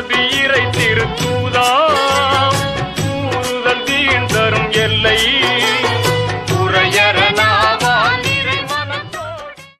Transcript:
நபி இறை திரு